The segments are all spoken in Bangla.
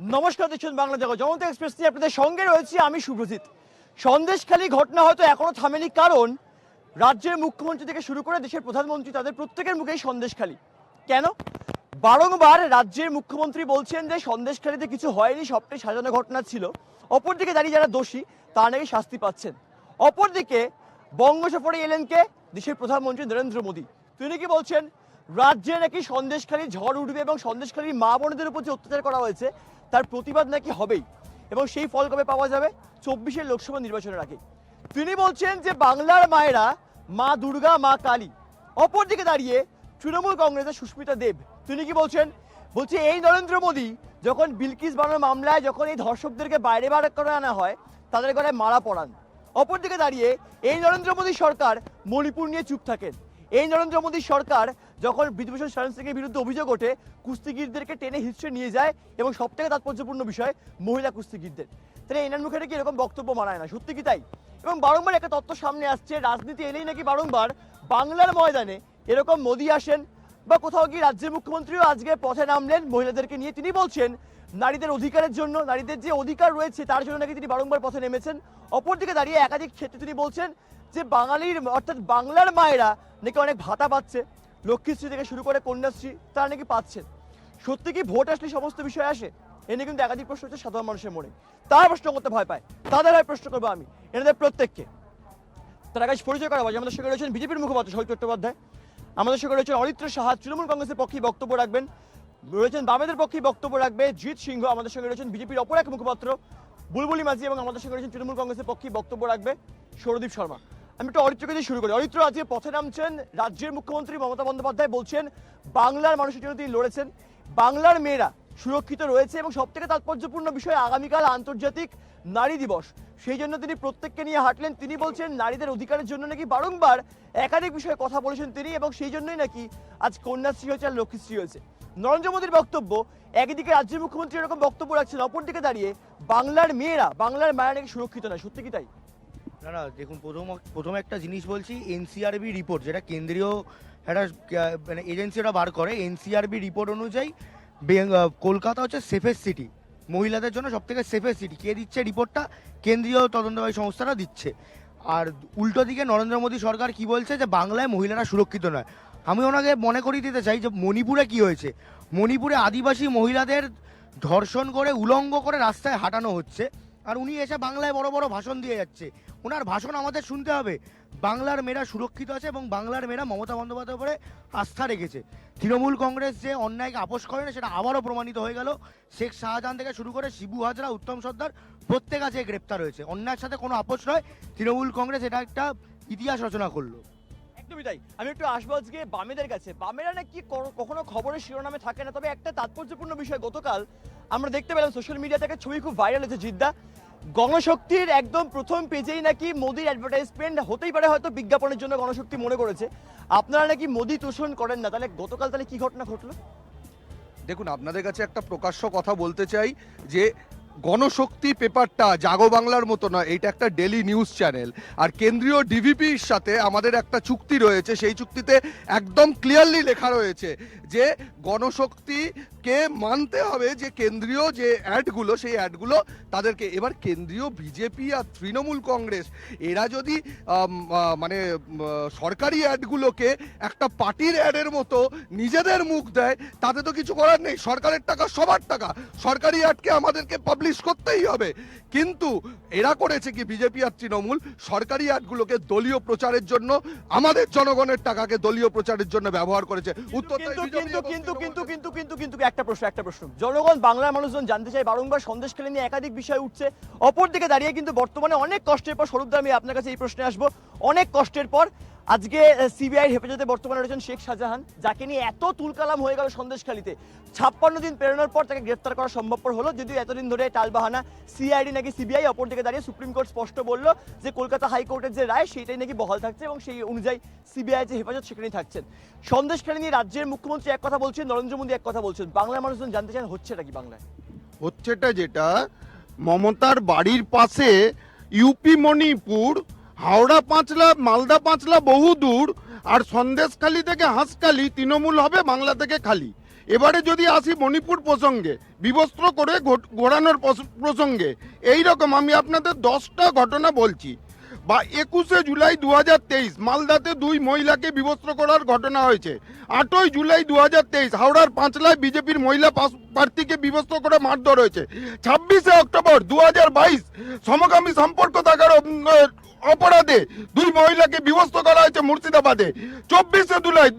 নমস্কার, দেখছেন বাংলা জগৎ। জনতা এক্সপ্রেস নিয়ে আপনাদের সঙ্গে রয়েছি আমি শুভজিৎ সন্দেশখালী ঘটনা হয়তো এখনও থামেনি, কারণ রাজ্যের মুখ্যমন্ত্রী থেকে শুরু করে দেশের প্রধানমন্ত্রী তাদের প্রত্যেকের মুখেই সন্দেশখালী। কেন? বারংবার রাজ্যের মুখ্যমন্ত্রী বলছেন যে সন্দেশখালীতে কিছু হয়নি, সবটাই সাজানো ঘটনা ছিল। অপরদিকে দাঁড়িয়ে যারা দোষী তারা নাকি শাস্তি পাচ্ছেন। অপরদিকে বঙ্গ সফরে এলেন কে? দেশের প্রধানমন্ত্রী নরেন্দ্র মোদী। তিনি কি বলছেন? রাজ্যে নাকি সন্দেশখালী ঝড় উঠবে এবং সন্দেশখালীর মা বোনদের উপর যে অত্যাচার করা হয়েছে, তার প্রতিবাদ নাকি হবেই? এবং সেই ফল কবে পাওয়া যাবে? চব্বিশের লোকসভা নির্বাচনের আগে। তিনি বলছেন যে বাংলার মায়েরা মা দুর্গা, মা কালী। অপরদিকে দাঁড়িয়ে তৃণমূল কংগ্রেসের সুস্মিতা দেব। তিনি কি বলছেন? বলছে, এই নরেন্দ্র মোদী যখন বিলকিস বানানোর মামলায় যখন এই ধর্ষকদেরকে বাইরে বার করে আনা হয়, তাদের গলায় মারা পড়ান অপরদিকে দাঁড়িয়ে, এই নরেন্দ্র মোদী সরকার মণিপুর নিয়ে চুপ থাকেন। এই নরেন্দ্র মোদী সরকার যখন বিধূভূষণ শরণ সিংয়ের বিরুদ্ধে অভিযোগ ওঠে, কুস্তিগিরদেরকে টেনে হিস্ট্রি নিয়ে যায় এবং সব থেকে তাৎপর্যপূর্ণ বিষয়, মহিলা কুস্তিগিরদের। তাহলে এনার মুখে নাকি এরকম বক্তব্য মানায় না, সত্যি কি তাই? এবং বারংবার একটা তত্ত্ব সামনে আসছে, রাজনীতি এলেই নাকি বারংবার বাংলার ময়দানে এরকম মোদী আসেন বা কোথাও গিয়ে রাজ্যের মুখ্যমন্ত্রীও আজকে পথে নামলেন মহিলাদেরকে নিয়ে। তিনি বলছেন, নারীদের অধিকারের জন্য, নারীদের যে অধিকার রয়েছে তার জন্য নাকি তিনি বারংবার পথে নেমেছেন। অপরদিকে দাঁড়িয়ে একাধিক ক্ষেত্রে তিনি বলছেন যে বাঙালির, অর্থাৎ বাংলার মায়েরা নাকি অনেক ভাতা পাচ্ছে। লক্ষ্মীশ্রী থেকে শুরু করে কন্যাশ্রী, তারা নাকি পাচ্ছেন। সত্যি কি ভোট আসলে সমস্ত বিষয় আসে? এ নিয়ে কিন্তু একাধিক প্রশ্ন হচ্ছে সাধারণ মানুষের মনে। তারা প্রশ্ন করতে ভয় পায়। তাদের হয় প্রশ্ন করব আমি। এনাদের প্রত্যেককে। তার কাছে পরিচয় করা আমাদের সঙ্গে রয়েছেন বিজেপির মুখপাত্র শহীদ চট্টোপাধ্যায়। আমাদের সঙ্গে রয়েছেন অরিত্র সাহা, তৃণমূল কংগ্রেসের পক্ষে বক্তব্য রাখবেন। রয়েছেন বামেদের পক্ষে বক্তব্য রাখবে জিৎ সিংহ, আমাদের সঙ্গে রয়েছেন বিজেপির অপর এক মুখপাত্র, বুলবুলি মাঝি, এবং আমাদের সঙ্গে রয়েছেন তৃণমূল কংগ্রেসের পক্ষে বক্তব্য রাখবে সৌরদীপ শর্মা। আমি একটু অরিত্রকে দিয়ে শুরু করি। অরিত্র আজকে পথে নামছেন রাজ্যের মুখ্যমন্ত্রী মমতা বন্দ্যোপাধ্যায় বলছেন, বাংলার মানুষের জন্য তিনি লড়েছেন। বাংলার মেয়েরা সুরক্ষিত রয়েছে এবং সব থেকে তাৎপর্যপূর্ণ বিষয় আগামীকাল আন্তর্জাতিক নারী দিবস। সেই জন্য তিনি প্রত্যেককে নিয়ে হাঁটলেন। তিনি বলছেন, নারীদের অধিকারের জন্য নাকি বারংবার একাধিক বিষয়ে কথা বলেছেন তিনি এবং সেই জন্যই নাকি আজ কন্যাশ্রী হয়েছে আর লক্ষ্মীশ্রী হয়েছে। নরেন্দ্র মোদীর বক্তব্য, একদিকে রাজ্যের মুখ্যমন্ত্রী এরকম বক্তব্য রাখছেন, অপরদিকে দাঁড়িয়ে বাংলার মেয়েরা, বাংলার মায়েরা নাকি সুরক্ষিত নয়। সত্যি কি তাই? না না, দেখুন, প্রথম প্রথম একটা জিনিস বলছি, এনসিআরবি রিপোর্ট যেটা কেন্দ্রীয় একটা মানে এজেন্সি ওটা বার করে, এনসিআরবি রিপোর্ট অনুযায়ী কলকাতা হচ্ছে সেফেস্ট সিটি মহিলাদের জন্য সব থেকে সেফেস্ট সিটি কে দিচ্ছে রিপোর্টটা কেন্দ্রীয় তদন্তকারী সংস্থাটা দিচ্ছে। আর উল্টো দিকে নরেন্দ্র মোদী সরকার কি বলছে যে, বাংলায় মহিলারা সুরক্ষিত নয়। আমি ওনাকে মনে করিয়ে দিতে চাই যে, মণিপুরে কি হয়েছে? মণিপুরে আদিবাসী মহিলাদের ধর্ষণ করে, উলঙ্গ করে রাস্তায় হাঁটানো হচ্ছে। আর উনি এসে বাংলায় বড় বড় ভাষণ দিয়ে যাচ্ছে। ওনার ভাষণ আমাদের শুনতে হবে। বাংলার মেয়েরা সুরক্ষিত আছে এবং বাংলার মেয়েরা মমতা বন্দ্যোপাধ্যায়ের উপরে আস্থা রেখেছে। তৃণমূল কংগ্রেস যে অন্যায়কে আপোষ করে না, সেটা আবারও প্রমাণিত হয়ে গেল। শেখ শাহজাহান থেকে শুরু করে শিবু হাজরা, উত্তম সর্দার, প্রত্যেক আছে গ্রেপ্তার হয়েছে। অন্যায়ের সাথে কোনো আপোষ নয়। তৃণমূল কংগ্রেস এটা একটা ইতিহাস রচনা করল। একদমই তাই। আমি একটু আসব আজকে বামেদের কাছে। বামেরা নাকি কখনো খবরের শিরোনামে থাকে না, তবে একটা তাৎপর্যপূর্ণ বিষয় গতকাল আমরা দেখতে পেলাম সোশ্যাল মিডিয়া থেকে ছবি খুব ভাইরাল হয়েছে জিদ্দা। গণশক্তির একদম প্রথম পেজেই নাকি মোদির অ্যাডভার্টাইজমেন্ট হতেই পারে হয়তো বিজ্ঞাপনের জন্য গণশক্তি মনে করেছে। আপনারা নাকি মোদি তোষণ করেন না, তাহলে গতকাল তাহলে কি ঘটনা ঘটলো? দেখুন, আপনাদের কাছে একটা প্রকাশ্য কথা বলতে চাই যে গণশক্তি পেপারটা জাগো বাংলার মতো নয়, এইটা একটা ডেলি নিউজ চ্যানেল। আর কেন্দ্রীয় ডিভিপির সাথে আমাদের একটা চুক্তি রয়েছে, সেই চুক্তিতে একদম ক্লিয়ারলি লেখা রয়েছে যে গণশক্তিকে মানতে হবে যে কেন্দ্রীয় যে অ্যাডগুলো, সেই অ্যাডগুলো তাদেরকে। এবার কেন্দ্রীয় বিজেপি আর তৃণমূল কংগ্রেস, এরা যদি মানে সরকারি অ্যাডগুলোকে একটা পার্টির অ্যাডের মতো নিজেদের মুখ দেয়, তাতে তো কিছু করার নেই। সরকারের টাকা সবার টাকা। সরকারি অ্যাডকে আমাদেরকে পাবলিশ করতেই হবে। কিন্তু এরা করেছে কি বিজেপি আর তৃণমূল? সরকারি অ্যাডগুলোকে দলীয় প্রচারের জন্য আমাদের জনগণের টাকাকে দলীয় প্রচারের জন্য ব্যবহার করেছে। উত্তর কিন্তু কিন্তু কিন্তু কিন্তু কিন্তু কিন্তু একটা প্রশ্ন একটা প্রশ্ন। জনগণ বাংলার মানুষজন জানতে চায় বারংবার সন্দেশখালী নিয়ে একাধিক বিষয় উঠছে। অপরদিকে দাঁড়িয়ে কিন্তু বর্তমানে অনেক কষ্টের পর স্বরূপ আমি আপনার কাছে এই প্রশ্নে আসব। অনেক কষ্টের পর আজকে সিবিআই হেফাজতে বর্তমানে রয়েছেন শেখ শাহজাহান, যাকে নিয়ে এত তুলকালাম হয়ে গেল সন্দেশখালীতে। ছাপ্পান্ন দিন পেরোনোর পর তাকে গ্রেফতার করা সম্ভবপর হলো, যদিও এতদিন ধরে টালবাহানা সিআইডি নাকি সিবিআই অপর দিকে দাঁড়িয়ে সুপ্রিম কোর্ট স্পষ্ট বলল যে কলকাতা হাইকোর্টের যে রায় সেটাই নাকি বহাল থাকছে এবং সেই অনুযায়ী সিবিআই যে হেফাজত সেখানেই থাকছেন। সন্দেশখালী নিয়ে রাজ্যের মুখ্যমন্ত্রী এক কথা বলছেন, নরেন্দ্র মোদী এক কথা বলছেন। বাংলার মানুষজন জানতে চান, হচ্ছেটা কি বাংলায়? হচ্ছেটা যেটা, মমতার বাড়ির পাশে ইউপি মণিপুর হাওড়া পাঁচলা, মালদা পাঁচলা বহু দূর, আর সন্দেশখালি থেকে হাঁসখালি, তৃণমূল হবে বাংলা থেকে খালি। এবারে যদি আসি মণিপুর প্রসঙ্গে, বিবস্ত্র করে ঘোরানোর প্রসঙ্গে এই রকম আমি আপনাদের দশটা ঘটনা বলছি। বা একুশে জুলাই দু হাজার তেইশ, মালদাতে দুই মহিলাকে বিবস্ত্র করার ঘটনা হয়েছে। আটই জুলাই দু হাজার তেইশ, হাওড়ার পাঁচলায় বিজেপির মহিলা প্রার্থীকে বিবস্ত্র করে মারধর হয়েছে। ছাব্বিশে অক্টোবর দু হাজার বাইশ, সমকামী সম্পর্ক থাকার অপরাধে দুই মহিলাকে বিবস্ত্র করা হয়েছে মুর্শিদাবাদে। চব্বিশে জুলাই,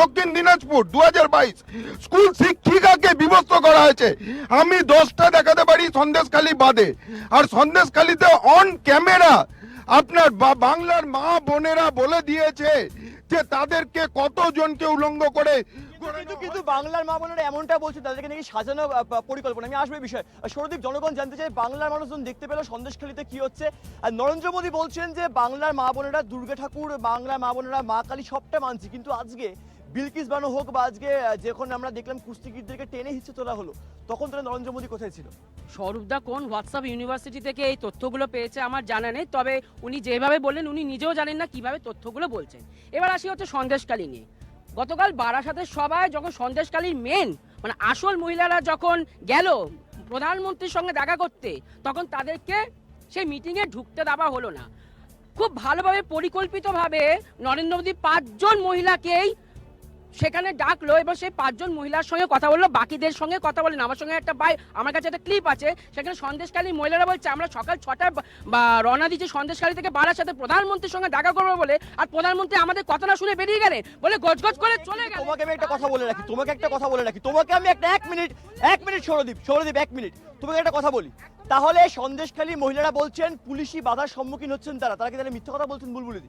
দক্ষিণ দিনাজপুর দু হাজার বাইশ, স্কুল শিক্ষিকাকে বিবস্ত্র করা হয়েছে। আমি দশটা দেখাতে পারি সন্দেশখালী বাদে। আর সন্দেশখালীতে অন ক্যামেরা আপনার বাংলার মা বোনেরা বলে দিয়েছে যে তাদেরকে কতজনকে উলঙ্গ করে কিন্তু কিন্তু বাংলার মা বোনেরা এমনটা বলছে তাদেরকে নাকি সাজানো পরিকল্পনা। আমি আসবে বিষয়। সৌরদীপ জনগণ জানতে চাই বাংলার মানুষজন দেখতে পেল সন্দেশখালীতে কি হচ্ছে। আর নরেন্দ্র মোদী বলছেন যে বাংলার মা বোনেরা দুর্গা ঠাকুর বাংলার মা বোনেরা মা কালী সবটা মানছি। কিন্তু আজকে বিলকিস বানো হোক বা আজকে যখন আমরা দেখলাম কুস্তিগিরদেরকে টেনে হিচ্ছে তোলা হলো তখন তাহলে নরেন্দ্র মোদী কোথায় ছিল? স্বরূপদা কোন হোয়াটসঅ্যাপ ইউনিভার্সিটি থেকে এই তথ্যগুলো পেয়েছে আমার জানা নেই তবে উনি যেভাবে বললেন উনি নিজেও জানেন না কীভাবে তথ্যগুলো বলছেন। এবার আসি হচ্ছে সন্দেশকালী নিয়ে। গতকাল বারাসাতের সবাই যখন সন্দেশকালীর মেন মানে আসল মহিলারা যখন গেল প্রধানমন্ত্রীর সঙ্গে দেখা করতে, তখন তাদেরকে সেই মিটিংয়ে ঢুকতে দেওয়া হলো না। খুব ভালোভাবে পরিকল্পিতভাবে নরেন্দ্র মোদী পাঁচজন মহিলাকেই সেখানে ডাকলো এবং সেই পাঁচজন মহিলার সঙ্গে কথা বলল বাকিদের সঙ্গে কথা বলেন। আমার সঙ্গে একটা বাই আমার কাছে একটা ক্লিপ আছে সেখানে সন্দেশকালী মহিলারা বলছে আমরা সকাল ছটায় রওনা দিচ্ছি সন্দেশকালী থেকে বাড়ার সাথে প্রধানমন্ত্রীর সঙ্গে দেখা করব বলে আর প্রধানমন্ত্রী আমাদের কথা না শুনে বেরিয়ে গেলেন বলে গজগজ করে চলে গেল তোমাকে আমি একটা কথা বলে রাখি তোমাকে একটা কথা বলে রাখি তোমাকে আমি একটা এক মিনিট এক মিনিট সৌরদীপ সৌরদীপ এক মিনিট তোমাকে একটা কথা বলি। তাহলে সন্দেশখালী মহিলারা বলছেন পুলিশি বাধার সম্মুখীন হচ্ছেন তারা তারা কি তাহলে মিথ্যা কথা বলছেন? বুলবুলি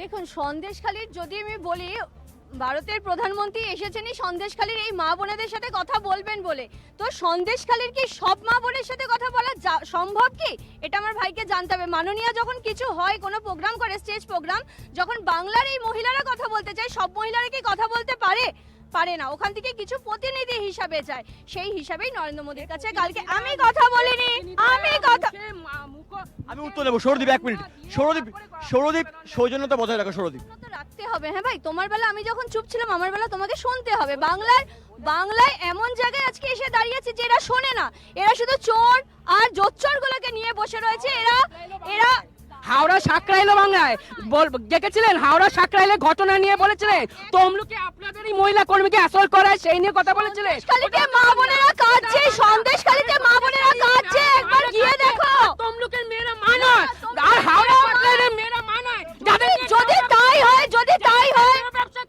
দেখুন সন্দেশখালীর যদি আমি বলি ভারতের প্রধানমন্ত্রী এসেছেনই সন্দেশখালীর এই মা বোনেদের সাথে কথা বলবেন বলে। তো সন্দেশখালীর কি সব মা বোনের সাথে কথা বলা সম্ভব কি? এটা আমার ভাইকে জানতে হবে। মাননীয় যখন কিছু হয়, কোনো প্রোগ্রাম করে স্টেজ প্রোগ্রাম যখন বাংলার এই মহিলারা কথা বলতে চায়, সব মহিলারা কি কথা বলতে পারে? পারে না। ওখান থেকে কিছু প্রতিনিধি হিসাবে চায় সেই হিসাবেই নরেন্দ্র মোদীর কাছে কালকে আমি কথা বলিনি। আমি কথা আমি উত্তর দেবো। সৌরদীপ এক মিনিট। সৌরদীপ সৌরদীপ সৌজন্যতা বজায় রাখো সৌরদীপ। রাখতে হবে। হ্যাঁ ভাই তোমার বেলা আমি যখন চুপ ছিলাম আমার বেলা তোমাকে শুনতে হবে। বাংলার বাংলায় এমন জায়গায় আজকে এসে দাঁড়িয়েছে যে এরা শোনে না। এরা শুধু চোর আর জোচ্চর গুলোকে নিয়ে বসে রয়েছে। এরা এরা হাওড়া সাকরাইলো বাংলায়। বল দেখেছিলেন? হাওড়া সাকরাইলে ঘটনা নিয়ে বলেছিলেন। তমলুকে আপনাদেরই মহিলা কর্মীকে আসল করায় সেই নিয়ে কথা বলেছিলেন। কালকে মা বোনেরা কাঁদছে সন্দেশ খালিতে মা বোনেরা কাঁদছে। একবার গিয়ে দেখো। তমলুকের মেয়েরা মানায়। আর হাওড়া মেয়েরা যাদের যদি তাই হয় যদি তাই হয়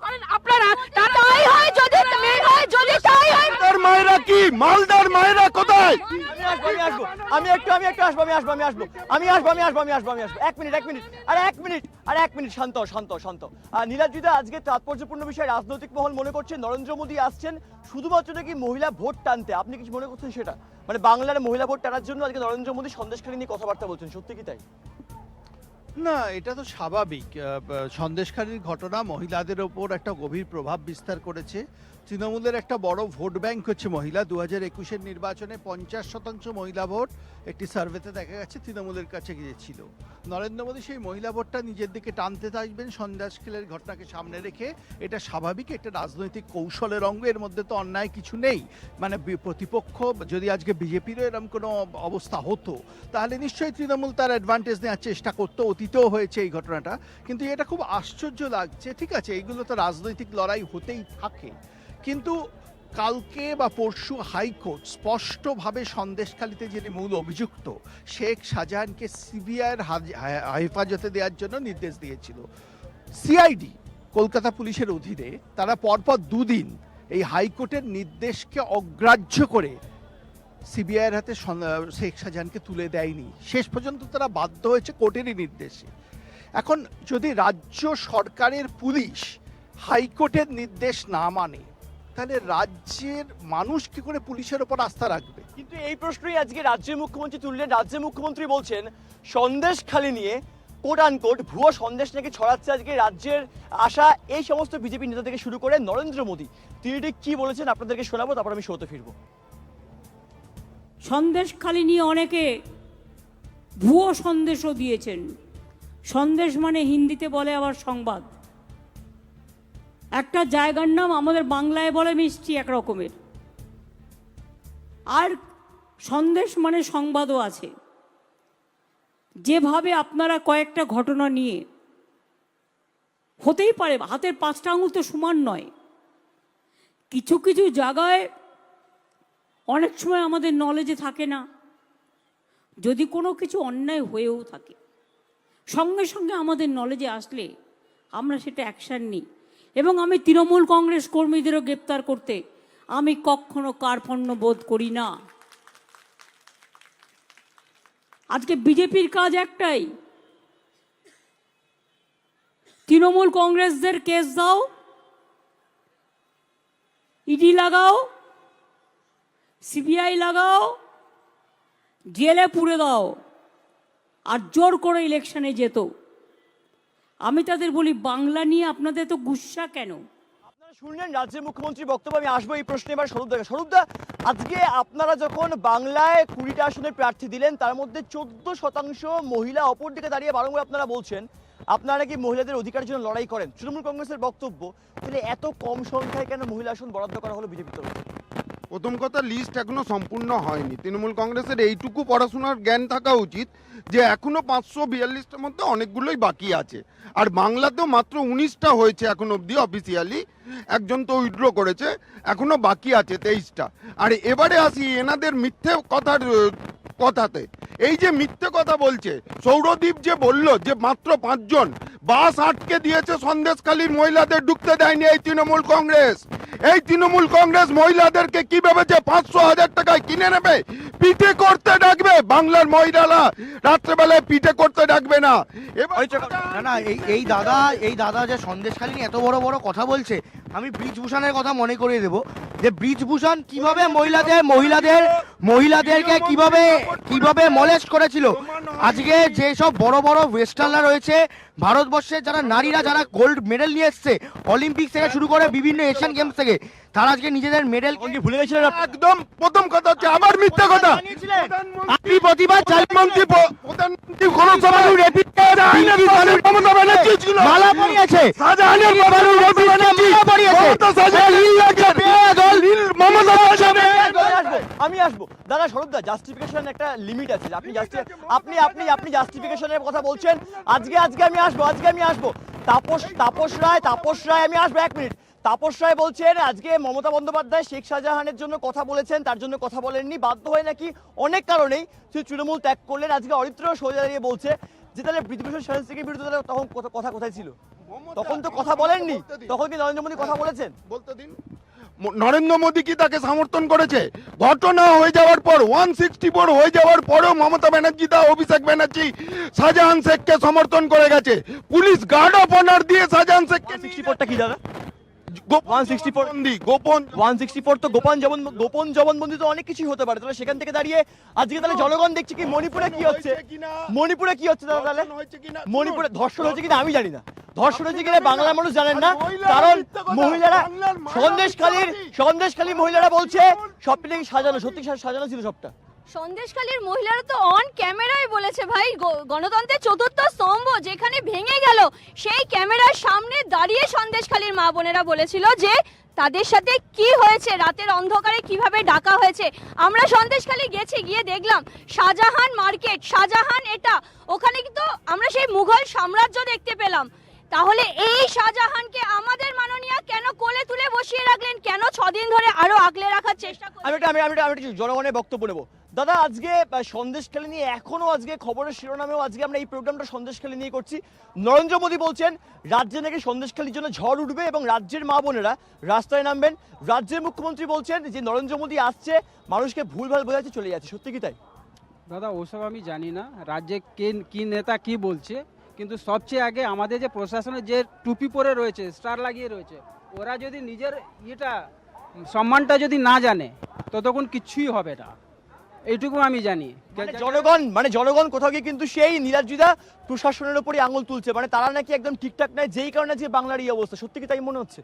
করেন আপনারা তারা তাই হয় যদি তাই হয় যদি তাই হয়। মালদার মায়েরা কি? মালদার মায়েরা কোথায়? আমি আসব আমি একটু আমি একটু আসব আমি আসব আমি আসব আমি আসব আমি আসব আমি আসব আমি আসব। এক মিনিট এক মিনিট আর এক মিনিট আর এক মিনিট শান্ত শান্ত শান্ত। নীলাদ্রিদা আজকে তাৎপর্যপূর্ণ বিষয় রাজনৈতিক মহল মনে করছে নরেন্দ্র মোদী আসছেন শুধুমাত্র নাকি মহিলা ভোট টানতে। আপনি কিছু মনে করছেন সেটা? মানে বাংলার মহিলা ভোট টানার জন্য আজকে নরেন্দ্র মোদী সন্দেশখালী নিয়ে কথাবার্তা বলছেন সত্যি কি তাই? না, এটা তো স্বাভাবিক। সন্দেশখালীর ঘটনা মহিলাদের ওপর একটা গভীর প্রভাব বিস্তার করেছে। তৃণমূলের একটা বড় ভোট ব্যাংক হচ্ছে মহিলা। দু হাজার একুশের নির্বাচনে পঞ্চাশ শতাংশ মহিলা ভোট একটি সার্ভেতে দেখা গেছে, তৃণমূলের কাছে গিয়েছিল। নরেন্দ্র মোদী সেই মহিলা ভোটটা নিজের দিকে টানতে থাকবেন, সন্দেশখালের ঘটনাকে সামনে রেখে। এটা স্বাভাবিক, একটা রাজনৈতিক কৌশলের অঙ্গ, এর মধ্যে তো অন্যায় কিছু নেই। মানে প্রতিপক্ষ, যদি আজকে বিজেপিরও এরকম কোনো অবস্থা হতো, তাহলে নিশ্চয়ই তৃণমূল তার অ্যাডভান্টেজ নেওয়ার চেষ্টা করতো অতীতেও হয়েছে এই ঘটনাটা, কিন্তু এটা খুব আশ্চর্য লাগছে। ঠিক আছে, এইগুলো তো রাজনৈতিক লড়াই হতেই থাকে। কিন্তু কালকে বা পরশু হাইকোর্ট স্পষ্টভাবে সন্দেশখালিতে যিনি মূল অভিযুক্ত, শেখ শাহজাহানকে সিবিআইয়ের হেফাজতে দেওয়ার জন্য নির্দেশ দিয়েছিল। সিআইডি, কলকাতা পুলিশের অধীনে, তারা পরপর দুদিন এই হাইকোর্টের নির্দেশকে অগ্রাহ্য করে সিবিআইয়ের হাতে শেখ শাহজাহানকে তুলে দেয়নি। শেষ পর্যন্ত তারা বাধ্য হয়েছে কোর্টেরই নির্দেশে। এখন যদি রাজ্য সরকারের পুলিশ হাইকোর্টের নির্দেশ না মানে তাহলে রাজ্যের মানুষ কি করে পুলিশের ওপর আস্থা রাখবে? কিন্তু এই প্রশ্নই আজকে রাজ্যের মুখ্যমন্ত্রী তুললেন। রাজ্যের মুখ্যমন্ত্রী বলছেন সন্দেশখালী নিয়ে কোট আনকোট ভুয়ো সন্দেশ নাকি ছড়াচ্ছে আজকে রাজ্যের আশা, এই সমস্ত বিজেপি নেতা থেকে শুরু করে নরেন্দ্র মোদী। তিনি ঠিক কি বলেছেন আপনাদেরকে শোনাবো, তারপর আমি শোতে ফিরবো। সন্দেশখালি নিয়ে অনেকে ভুয়ো সন্দেশও দিয়েছেন। সন্দেশ মানে হিন্দিতে বলে আবার সংবাদ। একটা জায়গার নাম আমাদের বাংলায় বলে মিষ্টি এক রকমের আর সন্দেশ মানে সংবাদও আছে। যেভাবে আপনারা কয়েকটা ঘটনা নিয়ে, হতেই পারে, হাতের পাঁচটা আঙুল তো সমান নয়। কিছু কিছু জায়গায় অনেক সময় আমাদের নলেজে থাকে না। যদি কোনো কিছু অন্যায় হয়েও থাকে, সঙ্গে সঙ্গে আমাদের নলেজে আসলে আমরা সেটা অ্যাকশান নিই। এবং আমি তৃণমূল কংগ্রেস কর্মীদেরও গ্রেপ্তার করতে আমি কখনো কার্পণ্য বোধ করি না। আজকে বিজেপির কাজ একটাই, তৃণমূল কংগ্রেসদের কেস দাও, ইডি লাগাও সিবিআই লাগাও, জেলে পুড়ে দাও, আর জোর করে ইলেকশনে যেত। আমি তাদের বলি, বাংলা নিয়ে আপনাদের তো গুসা কেন? আপনারা শুনলেন রাজ্যের মুখ্যমন্ত্রীর বক্তব্য, আমি আসব এই প্রশ্নে এবার স্বরূপ স্বরূপদা আজকে আপনারা যখন বাংলায় কুড়িটা আসনের প্রার্থী দিলেন, তার মধ্যে চোদ্দ শতাংশ মহিলা অপর দিকে দাঁড়িয়ে বারংবার আপনারা বলছেন, আপনারা কি মহিলাদের অধিকারের জন্য লড়াই করেন? তৃণমূল কংগ্রেসের বক্তব্য, তাহলে এত কম সংখ্যায় কেন মহিলা আসন বরাদ্দ করা হলো বিজেপির তরফে প্রথম কথা লিস্ট এখনও সম্পূর্ণ হয়নি। তৃণমূল কংগ্রেসের এইটুকু পড়াশোনার জ্ঞান থাকা উচিত যে, এখনও পাঁচশো বিয়াল্লিশটার মধ্যে অনেকগুলোই বাকি আছে। আর বাংলাতেও মাত্র উনিশটা হয়েছে এখন অবধি অফিসিয়ালি একজন তো উইড্র করেছে, এখনও বাকি আছে তেইশটা। আর এবারে আসি এনাদের মিথ্যে কথার কথাতে। এই যে মিথ্যে কথা বলছে, সৌরদীপ যে বলল যে মাত্র পাঁচজন বাস আটকে দিয়েছে সন্দেশখালীর মহিলাদের ঢুকতে দেয়নি এই তৃণমূল কংগ্রেস। এই তৃণমূল কংগ্রেস মহিলাদেরকে কি ভেবেছে? পাঁচশো হাজার টাকায় কিনে নেবে? পিঠে করতে ডাকবে বাংলার মহিলারা। রাত্রেবেলায় পিঠে করতে ডাকবে না। এবার না না এই এই দাদা এই দাদা যে সন্দেশখালী এত বড় বড় কথা বলছে আমি ব্রিজভূষণের কথা মনে করিয়ে দেবো। যে ব্রিজভূষণ কীভাবে মহিলাদের মহিলাদের মহিলাদেরকে কীভাবে কীভাবে মলেস্ট করেছিল? আজকে যে সব বড় বড় ওয়েস্টার্নরা রয়েছে ভারতবর্ষের যারা নারীরা যারা গোল্ড মেডেল নিয়ে এসছে অলিম্পিক থেকে শুরু করে বিভিন্ন এশিয়ান গেমস থেকে তারা আজকে নিজেদের মেডেল কি ভুলে গেছিলেন একদম প্রথম কথা হচ্ছে আবার মিথ্যে কথা। আপনি প্রতিবাদ চালিয়ে প্রধানমন্ত্রী প্রধানমন্ত্রী কোনো সময় মমতা ব্যানার্জি ছিল। মালা পরিয়েছে। শাহজাহানের বাবার রবি ব্যানার্জি মালা পরিয়েছে মমতা নীল লাগছে বেদল মমতা ব্যানার্জি আমি আসব। আমি আসব। দাদা স্বরূপদা জাস্টিফিকেশন একটা লিমিট আছে। আপনি জাস্টি- আপনি আপনি আপনি জাস্টিফিকেশনের কথা বলছেন। আজকে আজকে আমি আসব। আজকে আমি আসব। তাপস তাপস রায় তাপস রায় আমি আসব এক মিনিট। তাপস রায় বলছেন আজকে মমতা বন্দ্যোপাধ্যায় শেখ শাহজাহানের জন্য কথা বলেছেন তার জন্য কথা বলেননি বাধ্য হয়ে নাকি অনেক কারণেই তিনি তৃণমূল ত্যাগ করলেন। আজকে অরিত্র সোজা দাঁড়িয়ে বলছে যে তাহলে বিদ্যুৎ সাংস্কৃতিকের বিরুদ্ধে তাহলে তখন কথা- কথা কোথায় ছিল? তখন তো কথা বলেননি। তখন কি নরেন্দ্র মোদী কথা বলেছেন? বলতে দিন। নরেন্দ্র মোদী কি তাকে সমর্থন করেছে? ঘটনা হয়ে যাওয়ার পর ওয়ান সিক্সটি ফোর হয়ে যাওয়ার পরেও মমতা ব্যানার্জি তা অভিষেক ব্যানার্জি শাহজাহান শেখকে সমর্থন করে গেছে। পুলিশ গার্ড অফ অনার দিয়ে শাহজাহান শেখকে সিক্সটি ফোরটা কি দাদা? গোপন 164 বন্দি, গোপন। ওয়ান সিক্সটি ফোর তো গোপন জবন গোপন জবনবন্দি তো অনেক কিছুই হতে পারে। তাহলে সেখান থেকে দাঁড়িয়ে আজকে তাহলে জনগণ দেখছে কি মণিপুরে কি হচ্ছে? মণিপুরে কি হচ্ছে দাদা তাহলে মণিপুরে ধর্ষণ হয়েছে কিনা আমি জানি না। ধর্ষণ হয়েছে কিনা বাংলার মানুষ জানেন না। কারণ মহিলারা সন্দেশখালীর সন্দেশখালী মহিলারা বলছে সবটা নাকি সাজানো সত্যি সাজানো ছিল সবটা। সন্দেশখালীর মহিলারা তো অন ক্যামেরায় বলেছে ভাই। গণতন্ত্রের চতুর্থ স্তম্ভ যেখানে ভেঙে গেল সেই ক্যামেরার সামনে দাঁড়িয়ে সন্দেশখালীর মা বোনেরা বলেছিল যে তাদের সাথে কি হয়েছে? রাতের অন্ধকারে কীভাবে ডাকা হয়েছে? আমরা সন্দেশখালী গেছি গিয়ে দেখলাম শাহজাহান মার্কেট। শাহজাহান এটা। ওখানে কিন্তু আমরা সেই মুঘল সাম্রাজ্য দেখতে পেলাম। তাহলে এই শাহজাহানকে আমাদের মাননীয়া কেন কোলে তুলে বসিয়ে রাখলেন? কেন ছদিন ধরে আরও আগলে রাখার চেষ্টা আমি আমি আমি জনগণের বক্তব্য নেব। দাদা, আজকে সন্দেশখালী নিয়ে এখনও আজকে খবরের শিরোনামেও আজকে আমরা এই প্রোগ্রামটা সন্দেশখালী নিয়ে করছি। নরেন্দ্র মোদী বলছেন, রাজ্যে নাকি সন্দেশখালীর জন্য ঝড় উঠবে এবং রাজ্যের মা বোনেরা রাস্তায় নামবেন। রাজ্যের মুখ্যমন্ত্রী বলছেন যে, নরেন্দ্র মোদী আসছে, মানুষকে ভুলভাল বোঝাচ্ছে, চলে যাচ্ছে। সত্যি কি তাই? দাদা, ওসব আমি জানি না। রাজ্যে কে, কি নেতা কি বলছে, কিন্তু সবচেয়ে আগে আমাদের যে প্রশাসনের যে টুপি পরে রয়েছে, স্টার লাগিয়ে রয়েছে, ওরা যদি নিজের ইয়েটা, সম্মানটা যদি না জানে, ততক্ষণ কিচ্ছুই হবে না। এইটুকু আমি জানি। মানে জনগণ মানে জনগণ কোথাও গিয়ে কিন্তু সেই নিরাজুদা প্রশাসনের উপরই আঙুল তুলছে। মানে তারা নাকি একদম ঠিকঠাক নাই, যেই কারণে যে বাংলার এই অবস্থা। সত্যি কি তাই মনে হচ্ছে?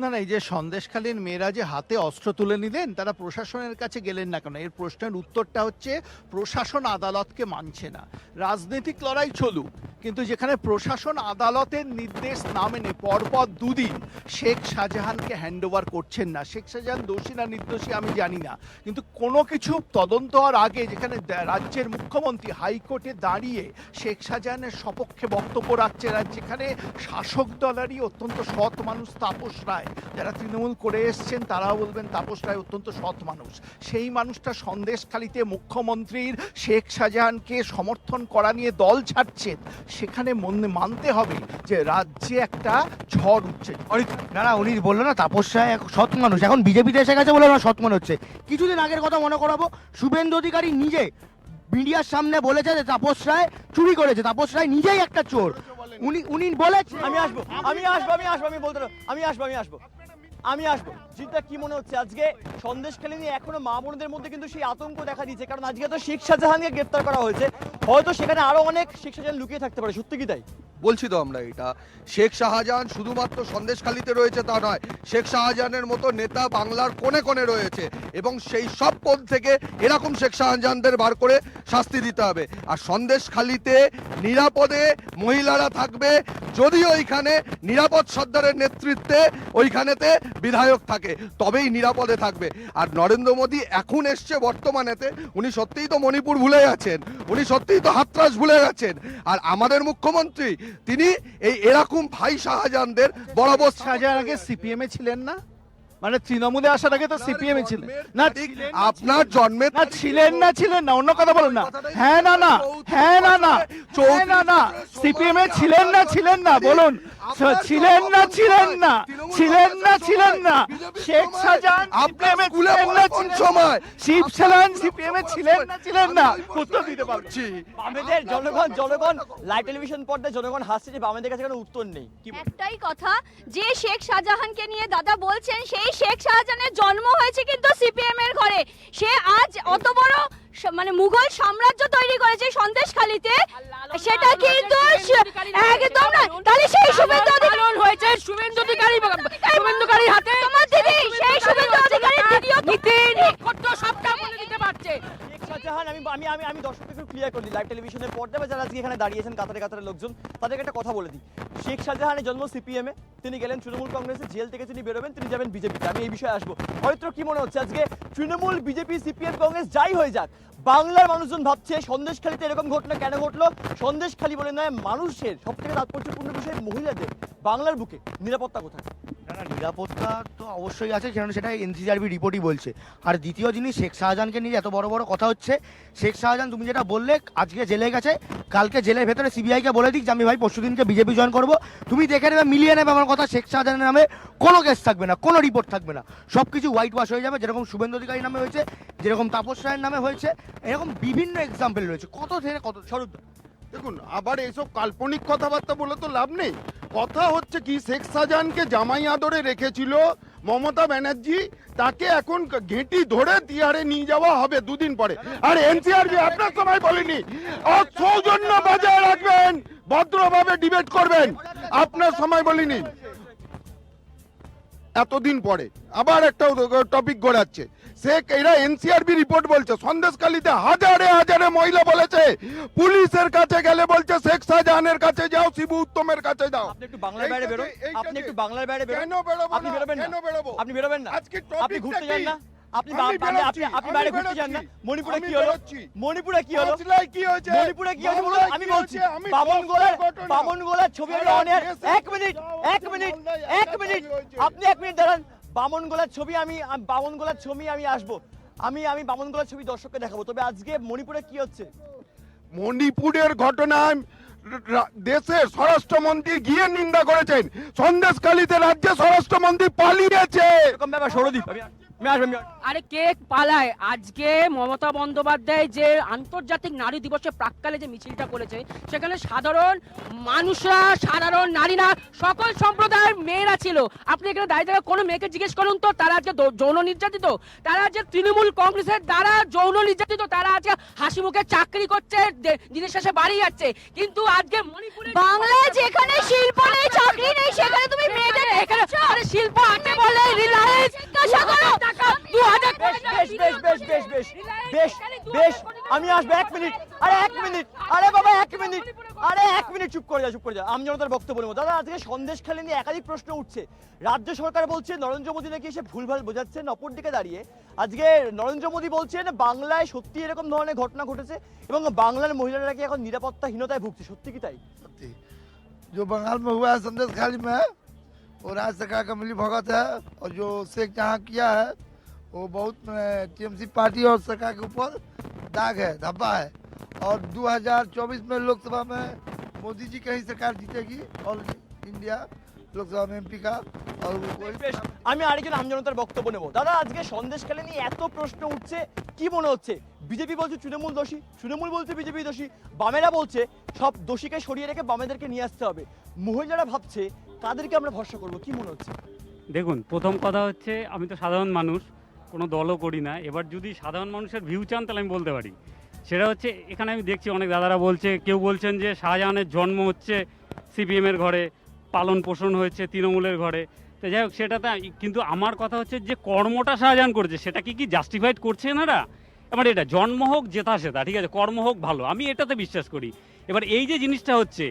না না, এই যে সন্দেশখালীর মেয়েরা যে হাতে অস্ত্র তুলে নিলেন, তারা প্রশাসনের কাছে গেলেন না কেন? এর প্রশ্নের উত্তরটা হচ্ছে, প্রশাসন আদালতকে মানছে না। রাজনৈতিক লড়াই চলুক, কিন্তু যেখানে প্রশাসন আদালতের নির্দেশ না মেনে পরপর দুদিন শেখ শাহজাহানকে হ্যান্ড ওভার করছেন না। শেখ শাহজাহান দোষী না নির্দোষী আমি জানি না, কিন্তু কোনো কিছু তদন্ত হওয়ার আগে যেখানে রাজ্যের মুখ্যমন্ত্রী হাইকোর্টে দাঁড়িয়ে শেখ শাহজাহানের সপক্ষে বক্তব্য রাখছেন আর যেখানে শাসক দলেরই অত্যন্ত সৎ মানুষ তাপস রায় যারা তৃণমূল করে এসছেন, তারাও বলবেন, তাপস রায় অত্যন্ত সৎ মানুষ। সেই মানুষটা সন্দেশখালিতে মুখ্যমন্ত্রীর শেখ শাহজাহানকে সমর্থন করা নিয়ে দল ছাড়ছেন। সেখানে মনে, মানতে হবে যে রাজ্যে একটা ঝড় উঠছে। না না উনি বলল না, তাপস রায় এক সৎ মানুষ। এখন বিজেপিতে এসে গেছে বলে সৎ মনে হচ্ছে। কিছুদিন আগের কথা মনে করাবো, শুভেন্দু অধিকারী নিজে মিডিয়ার সামনে বলেছে যে তাপস রায় চুরি করেছে। তাপস রায় নিজেই একটা চোর। উনি উনি বলেছে আমি আসব আমি আসব আমি আসব, আমি বলতে। আমি আসব আমি আসব আমি আসব। জিতটা কি মনে হচ্ছে আজকে? সন্দেশখালী নিয়ে এখনও মা বোনদের মধ্যে কিন্তু সেই আতঙ্ক দেখা দিচ্ছে কারণ আজকে তো শেখ শাহজাহানকে গ্রেফতার করা হয়েছে। হয়তো সেখানে আরও অনেক শেখ শাহজাহান লুকিয়ে থাকতে পারে। সত্যি কি তাই? বলছি তো আমরা এটা। শেখ শাহজাহান শুধুমাত্র সন্দেশখালিতে রয়েছে তা নয়, শেখ শাহজাহানের মতো নেতা বাংলার কোণে কোণে রয়েছে এবং সেই সব পদ থেকে এরকম শেখ শাহজাহানদের বার করে শাস্তি দিতে হবে। আর সন্দেশখালিতে নিরাপদে মহিলারা থাকবে যদি ওইখানে নিরাপদ সর্দারের নেতৃত্বে, ওইখানেতে বিধায়ক থাকে তবেই নিরাপদে থাকবে। আর নরেন্দ্র মোদী এখন এসছে বর্তমানেতে উনি সত্যিই তো মণিপুর ভুলে গেছেন উনি সত্যিই তো হাতরাস ভুলে গেছেন। আর আমাদের মুখ্যমন্ত্রী তিনি এই এরকম ভাই শাহজাহানদের বরাবর শাহজাহান আগে সিপিএম এ ছিলেন না? মানে তৃণমূলে আসার আগে তো সিপিএম এ ছিলেন। না আপনার জন্মে না ছিলেন না ছিলেন না অন্য কথা বলেন না। হ্যাঁ না না হ্যাঁ না না হ্যাঁ না না সিপিএম এ ছিলেন না ছিলেন না বলুন। ছিলেন না ছিলেন না ছিলেন না ছিলেন না। শেখ শাহজাহান আপনার ছিলেন না কোন সময়? শিব শাহজাহান সিপিএম এ ছিলেন না ছিলেন না। উত্তর দিতে পারছি জি। বামেদের জনগণ জনগণ লাইভ টেলিভিশন পর্দায় জনগণ হাসছে যে বামেদের কাছে কোনো উত্তর নেই। একটাই কথা যে শেখ শাহজাহানকে নিয়ে দাদা বলছেন সেই শেখ শাহজাহানের জন্ম হয়েছে কিন্তু সিপিএম এর ঘরে। সে আজ অত বড় মানে মুঘল সাম্রাজ্য তৈরি করেছে সন্দেশখালীতে। সেটা কিন্তু একদম না। তাহলে সেই শুভেন্দু অধিকারী হয়েছে শুভেন্দু অধিকারী শুভেন্দু অধিকারীর হাতে। তোমার দিদি সেই শুভেন্দু অধিকারী ভিডিও নীতিন নক্ষত্র সবটা বলে দিতে পারছে। শাহজাহান আমি আমি আমি আমি দর্শকদের একটু ক্লিয়ার করে দিই। লাইভ টেলিভিশনের পর্দায় বা যারা আজকে এখানে দাঁড়িয়েছেন কাতারে কাতারে লোকজন তাদেরকে একটা কথা বলে দিই। শেখ শাহজাহানের জন্ম সিপিএম। এ তিনি গেলেন তৃণমূল কংগ্রেসে জেল থেকে তিনি বেরোবেন তিনি যাবেন বিজেপিতে। আমি এই বিষয়ে আসব। হয়তো কি মনে হচ্ছে আজকে তৃণমূল বিজেপি সিপিএম কংগ্রেস যাই হয়ে যাক বাংলার মানুষজন ভাবছে সন্দেশখালীতে এরকম ঘটনা কেন ঘটলো? সন্দেশখালী বলে নয়, মানুষের সব থেকে তাৎপর্যপূর্ণ বিষয় মহিলাদের, বাংলার বুকে নিরাপত্তা কোথায়? নিরাপত্তা তো অবশ্যই আছে কারণ সেটা এনসিআরবি রিপোর্টই বলছে। আর দ্বিতীয় জিনিস, শেখ শাহজাহানকে নিয়ে এত বড় বড় কথা হচ্ছে, শেখ শাহজাহান, তুমি যেটা বললে, আজকে জেলে গেছে, কালকে জেলের ভেতরে সিবিআইকে বলে দিক যে আমি ভাই পরশুদিনকে বিজেপি জয়েন করব। তুমি দেখে নেবে, মিলিয়ে নেবে আমার কথা, শেখ শাহজাহানের নামে কোনো কেস থাকবে না, কোনো রিপোর্ট থাকবে না। সব কিছু হোয়াইট ওয়াশ হয়ে যাবে, যেরকম শুভেন্দু অধিকারী নামে হয়েছে, যেরকম তাপস রায়ের নামে হয়েছে এরকম বিভিন্ন এক্সাম্পল রয়েছে। কত থেকে কত স্বরূপ। দেখুন, আবার এইসব কাল্পনিক কথাবার্তা বলে তো লাভ নেই। কথা হচ্ছে কি, শেখ শাহজাহানকে জামাই আদরে রেখেছিল মমতা ব্যানার্জি, তাকে এখন ঘেঁটি ধরে তিহারে নিয়ে যাওয়া হবে দুদিন পরে। আর এনসিআরবি আপনার সময় বলেনি। সৌজন্য বজায় রাখবেন, ভদ্রভাবে ডিবেট করবেন। আপনার সময় বলিনি। এতদিন পরে। আবার একটা টপিক ঘোরাচ্ছে শেখ এরা এনসিআরবি রিপোর্ট বলছে। সন্দেশকালীতে হাজারে হাজারে মহিলা বলেছে পুলিশের কাছে গেলে বলছে শেখ শাহজাহানের কাছে যাও শিবু উত্তমের কাছে যাও। আপনি একটু বাংলার বাইরে এইটাতে- আপনি একটু বাংলার বাইরে বেরোন। কেন বেরোবো আপনি? বেরোবেন না? কেন বেরোবো? আপনি বেরোবেন না? আজকে আপনি ঘুরতে যান না? আপনি আপনি- আপনি আপনি বাইরে ঘুরতে যান না? মণিপুরে কি হলো? মণিপুরে কি হলো? কি হয়েছে? মণিপুরে কি হয়েছে বলুন আমি বলছি সব গোলার বামন গোলার ছবি অন এক মিনিট এক মিনিট এক মিনিট। আপনি এক মিনিট দাঁড়ান। বামন গোলার ছবি আমি আম- বামন গোলার ছবি আমি আসব। আমি আমি বামন গোলার ছবি দর্শককে দেখাবো। তবে আজকে মণিপুরে কি হচ্ছে? মণিপুরের ঘটনায় দেশের স্বরাষ্ট্রমন্ত্রী গিয়ে নিন্দা করেছেন। সন্দেশকালীতে রাজ্যে স্বরাষ্ট্রমন্ত্রী পালিয়েছে। এরকম ব্যাপার সরদীপ। আমি আরে কে পালায়? আজকে মমতা বন্দ্যোপাধ্যায় যে আন্তর্জাতিক নারী দিবসের প্রাককালে যে মিছিলটা করেছে সেখানে সাধারণ মানুষরা সাধারণ নারীরা সকল সম্প্রদায়ের মেয়েরা ছিল। আপনি এখানে দাঁড়িয়ে থাকা কোনো মেয়েকে জিজ্ঞেস করুন তো তারা আজকে যৌন নির্যাতিত। তারা আজকে তৃণমূল কংগ্রেসের দ্বারা যৌন নির্যাতিত। তারা আজকে হাসি মুখে চাকরি করছে দিনের শেষে বাড়ি যাচ্ছে। কিন্তু আজকে বাংলায় যেখানে শিল্প নেই চাকরি নেই সেখানে তুমি মেয়েদের এখানে শিল্প আছে বলে রিলায়েন্স আমি আসব এক মিনিট। আরে এক মিনিট আরে বাবা এক মিনিট। আরে এক মিনিট চুপ করে যা চুপ করে যা। আমি যেন তার বক্তব্য বলব দাদা আজকে সন্দেশ খেলে নিয়ে একাধিক প্রশ্ন উঠছে। রাজ্য সরকার বলছে নরেন্দ্র মোদী নাকি এসে ভুলভাল বোঝাচ্ছেন অপর দিকে দাঁড়িয়ে। আজকে নরেন্দ্র মোদী বলছেন বাংলায় সত্যি এরকম ধরনের ঘটনা ঘটেছে এবং বাংলার মহিলারা নাকি এখন নিরাপত্তাহীনতায় ভুগছে। সত্যি কি তাই? সত্যি। जो बंगाल में हुआ है संदेश वो राज्य सरकार का मिली भगत है और जो शेख जहाँ किया है वो बहुत टीएमसी पार्टी और सरकार के ऊपर दाग है धब्बा है और 2024 में लोकसभा में मोदी जी का ही सरकार जीतेगी और इंडिया लोकसभा में एमपी का और वही বেশ আমি আরেকজন আমজনতার বক্তব্য নেব দাদা আজকে সন্দেশকালে নিয়ে এত প্রশ্ন উঠছে কি মনে হচ্ছে বিজেপি বলছে তৃণমূল দোষী তৃণমূল বলছে বিজেপি দোষী বামেরা বলছে সব দোষীকে সরিয়ে রেখে বামেদেরকে নিয়ে আসতে হবে মহিলারা ভাবছে কাদেরকে আমরা ভরসা করব, কি মনে হচ্ছে? দেখুন, প্রথম কথা হচ্ছে, আমি তো সাধারণ মানুষ, কোনো দলও করি না। এবার যদি সাধারণ মানুষের ভিউ চান, তাহলে আমি বলতে পারি। সেটা হচ্ছে, এখানে আমি দেখছি অনেক দাদারা বলছে, কেউ বলছেন যে শাহজাহানের জন্ম হচ্ছে সিপিএমের ঘরে, পালন পোষণ হয়েছে তৃণমূলের ঘরে। তো যাই হোক সেটাতে কিন্তু আমার কথা হচ্ছে যে কর্মটা শাহজাহান করেছে, সেটা কি কি জাস্টিফাইড করছে এনারা? এবার এটা, জন্ম হোক, জেতা সেটা ঠিক আছে, কর্ম হোক, ভালো। আমি এটাতে বিশ্বাস করি। এবার এই যে জিনিসটা হচ্ছে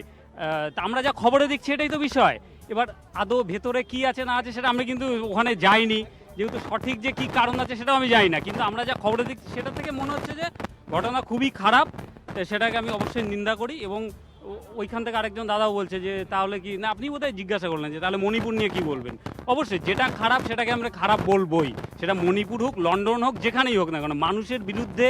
আমরা যা খবরে দেখছি, এটাই তো বিষয়। এবার আদৌ ভেতরে কি আছে, না আছে সেটা আমরা কিন্তু ওখানে যাইনি। যেহেতু সঠিক যে কি কারণ আছে সেটাও আমি জানি না। কিন্তু আমরা যা খবরে দেখছি, সেটা থেকে মনে হচ্ছে যে ঘটনা খুবই খারাপ। সেটাকে আমি অবশ্যই নিন্দা করি এবং ওইখান থেকে আরেকজন দাদাও বলছে যে, তাহলে কি, না, আপনি বোধহয় জিজ্ঞাসা করলেন যে, তাহলে মণিপুর নিয়ে কি বলবেন? অবশ্যই, যেটা খারাপ সেটাকে আমরা খারাপ বলবোই। সেটা মণিপুর হোক, লন্ডন হোক, যেখানেই হোক না কেন, মানুষের বিরুদ্ধে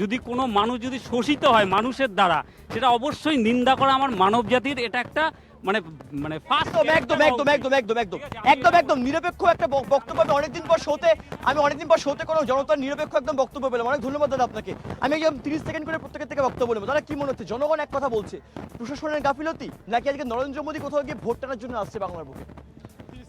যদি কোনো মানুষ যদি শোষিত হয় মানুষের দ্বারা, সেটা অবশ্যই নিন্দা করা আমার মানব জাতির এটা একটা মানে মানে একদম একদম একদম একদম একদম একদম একদম একদম নিরপেক্ষ একটা বক্তব্য আমি অনেকদিন পর শোতে আমি অনেকদিন পর শোতে কোনো জনতার নিরপেক্ষ একদম বক্তব্য পেলাম। অনেক ধন্যবাদ দাদা আপনাকে। আমি একদম তিরিশ সেকেন্ড করে প্রত্যেকের থেকে বক্তব্য নেব। দাদা কি মনে হচ্ছে? জনগণ এক কথা বলছে প্রশাসনের গাফিলতি নাকি আজকে নরেন্দ্র মোদী কোথাও গিয়ে ভোট টানার জন্য আসছে বাংলার বুকে?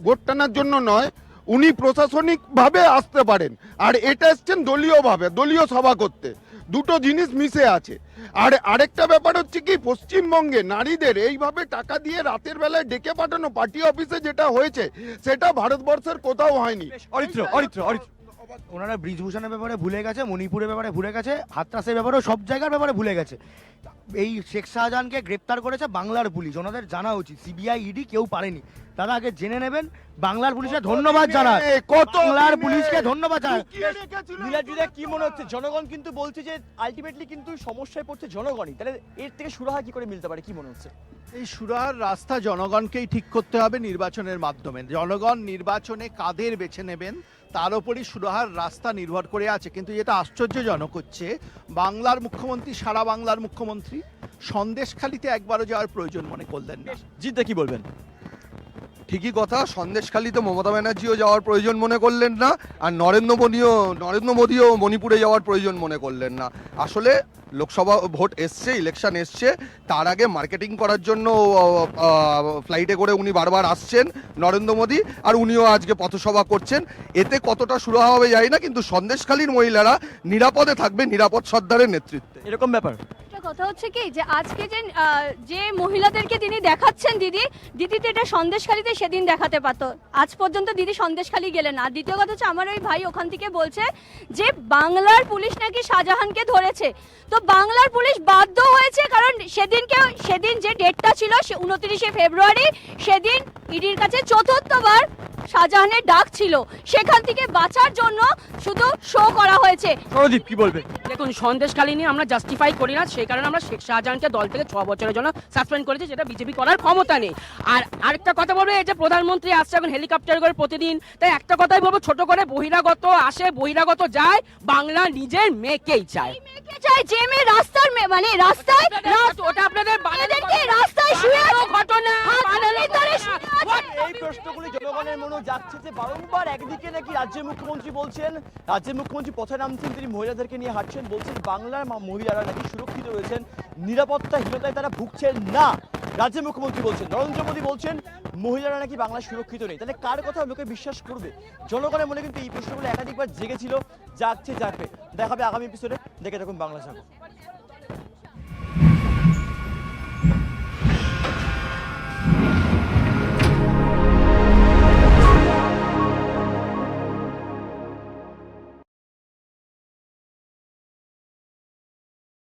ভোট টানার জন্য নয় উনি প্রশাসনিকভাবে আসতে পারেন। আর এটা এসছেন দলীয়ভাবে দলীয় সভা করতে। দুটো জিনিস মিশে আছে। আর আরেকটা ব্যাপার হচ্ছে কি পশ্চিমবঙ্গে নারীদের এইভাবে টাকা দিয়ে রাতের বেলায় ডেকে পাঠানো পার্টি অফিসে যেটা হয়েছে সেটা ভারতবর্ষের কোথাও হয়নি। অরিত্র অরিত্র অরিত্র। ওনারা ব্রিজভূষণের ব্যাপারে ভুলে গেছে মণিপুরের ব্যাপারে ভুলে গেছে হাতরাসের ব্যাপারেও সব জায়গার ব্যাপারে ভুলে গেছে। এই শেখ শাহজাহানকে গ্রেপ্তার করেছে বাংলার পুলিশ ওনাদের জানা উচিত সিবিআই ইডি কেউ পারেনি। দাদা আগে জেনে নেবেন বাংলার পুলিশকে ধন্যবাদ জানান। কত বাংলার পুলিশকে ধন্যবাদ জানান। রেখেছিল। নীলাদ্রিদা কি মনে হচ্ছে? জনগণ কিন্তু বলছে যে আলটিমেটলি কিন্তু সমস্যায় পড়ছে জনগণই। তাহলে এর থেকে সুরাহা কি করে মিলতে পারে? কি মনে হচ্ছে? এই সুরাহার রাস্তা জনগণকেই ঠিক করতে হবে নির্বাচনের মাধ্যমে। জনগণ নির্বাচনে কাদের বেছে নেবেন? তার ওপরই সুরাহার রাস্তা নির্ভর করে আছে। কিন্তু যেটা আশ্চর্যজনক হচ্ছে, বাংলার মুখ্যমন্ত্রী, সারা বাংলার মুখ্যমন্ত্রী সন্দেশখালিতে একবারও যাওয়ার প্রয়োজন মনে করলেন না। জিদ্দা কি বলবেন? ঠিকই কথা, সন্দেশখালিতে মমতা ব্যানার্জিও যাওয়ার প্রয়োজন মনে করলেন না, আর নরেন্দ্র মোদীও নরেন্দ্র মোদীও মণিপুরে যাওয়ার প্রয়োজন মনে করলেন না। আসলে লোকসভা ভোট এসছে ইলেকশন এসছে, তার আগে মার্কেটিং করার জন্য ফ্লাইটে করে উনি বারবার আসছেন নরেন্দ্র মোদী, আর উনিও আজকে পথসভা করছেন। এতে কতটা সুরাহা হবে জানি না, কিন্তু সন্দেশখালীর মহিলারা নিরাপদে থাকবে, নিরাপদ সর্দারের নেতৃত্বে। এরকম ব্যাপার? কথা হচ্ছে কি যে আজকে যে যে মহিলাদেরকে তিনি দেখাচ্ছেন দিদি দিদি তো এটা সন্দেশখালিতে সেদিন দেখাতে পারতো। আজ পর্যন্ত দিদি সন্দেশখালি গেলেন না। আর দ্বিতীয় কথা হচ্ছে আমার ওই ভাই ওখান থেকে বলছে যে বাংলার পুলিশ নাকি শাহজাহানকে ধরেছে। তো বাংলার পুলিশ বাধ্য হয়েছে কারণ সেদিনকে সেদিন যে ডেটটা ছিল সে উনত্রিশে ফেব্রুয়ারি সেদিন ইডির কাছে চতুর্থবার শাহজাহানের ডাক ছিল। সেখান থেকে বাঁচার জন্য শুধু শো করা হয়েছে। সরদীপ কি বলবে? দেখুন সন্দেশখালী নিয়ে আমরা জাস্টিফাই করি না সেই কারণে আমরা শেখ শাহজাহানকে দল থেকে ছ বছরের জন্য সাসপেন্ড করেছি, যেটা বিজেপি করার ক্ষমতা নেই। আর আরেকটা কথা বলব, এই যে প্রধানমন্ত্রী আসছে এখন হেলিকপ্টার করে প্রতিদিন, তাই একটা কথাই বলব, ছোট করে বহিরাগত আসে, বহিরাগত যায়, বাংলা নিজের মেয়েকেই চায়। চায় যে মেয়ে রাস্তার মেয়ে মানে রাস্তায় রাত- ওটা আপনাদের মেয়েদেরকে রাস্তায় শুয়ে আছে। ঘটনা। এই প্রশ্নগুলি জনগণের মনে যাচ্ছে যে বারংবার একদিকে নাকি রাজ্যের মুখ্যমন্ত্রী বলছেন রাজ্যের মুখ্যমন্ত্রী পথে নামছেন তিনি মহিলাদেরকে নিয়ে হাঁটছেন বলছেন বাংলার মহিলারা নাকি সুরক্ষিত রয়েছেন নিরাপত্তাহীনতায় তারা ভুগছেন না রাজ্যের মুখ্যমন্ত্রী বলছেন। নরেন্দ্র মোদী বলছেন মহিলারা নাকি বাংলায় সুরক্ষিত নেই। তাহলে কার কথা লোকে বিশ্বাস করবে? জনগণের মনে কিন্তু এই প্রশ্নগুলো একাধিকবার জেগেছিল। জাগছে জাগবে দেখাবে আগামী এপিসোডে দেখে দেখুন বাংলা জাগো